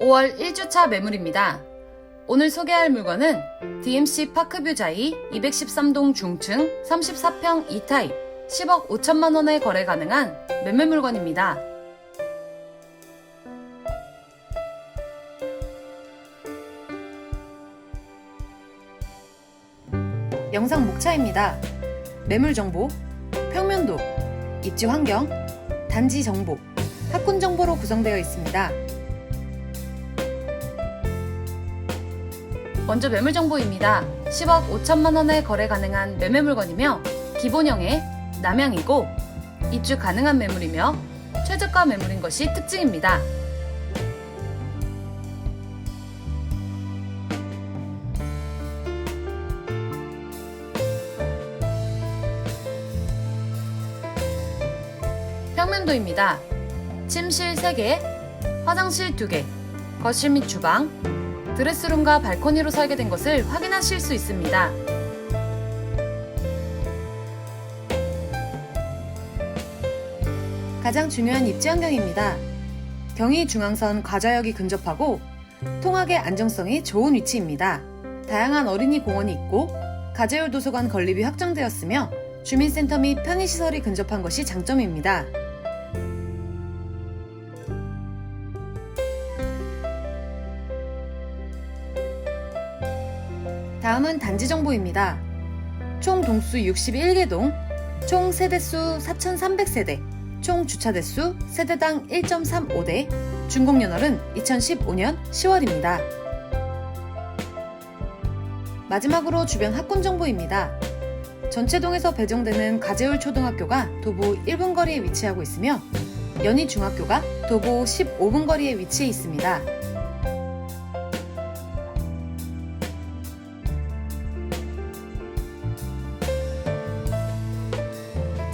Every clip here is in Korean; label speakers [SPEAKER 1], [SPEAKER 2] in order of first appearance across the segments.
[SPEAKER 1] 5월 1주차 매물입니다. 오늘 소개할 물건은 DMC 파크뷰 자이 213동 중층 34평 2타입 10억 5천만 원에 거래 가능한 매매 물건입니다. 영상 목차입니다. 매물 정보, 평면도, 입지 환경, 단지 정보, 학군 정보로 구성되어 있습니다. 먼저 매물 정보입니다. 10억 5천만 원에 거래 가능한 매매 물건이며 기본형의 남양이고 입주 가능한 매물이며 최저가 매물인 것이 특징입니다. 평면도입니다. 침실 3개, 화장실 2개, 거실 및 주방, 드레스룸과 발코니로 설계 된 것을 확인하실 수 있습니다. 가장 중요한 입지 환경입니다. 경의 중앙선 과자역이 근접하고 통학의 안정성이 좋은 위치입니다. 다양한 어린이 공원이 있고 가재울 도서관 건립이 확정되었으며 주민센터 및 편의시설이 근접한 것이 장점입니다. 다음은 단지 정보입니다. 총 동수 61개 동, 총 세대수 4,300세대, 총 주차 대수 세대당 1.35대, 준공연월은 2015년 10월입니다. 마지막으로 주변 학군 정보입니다. 전체동에서 배정되는 가재울 초등학교가 도보 1분 거리에 위치하고 있으며 연희 중학교가 도보 15분 거리에 위치해 있습니다.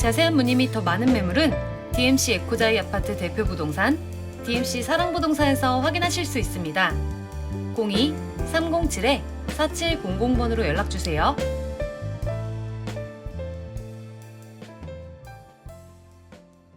[SPEAKER 1] 자세한 문의 및 더 많은 매물은 DMC 에코자이 아파트 대표 부동산 DMC 사랑부동산에서 확인하실 수 있습니다. 02-307-4700번으로 연락 주세요.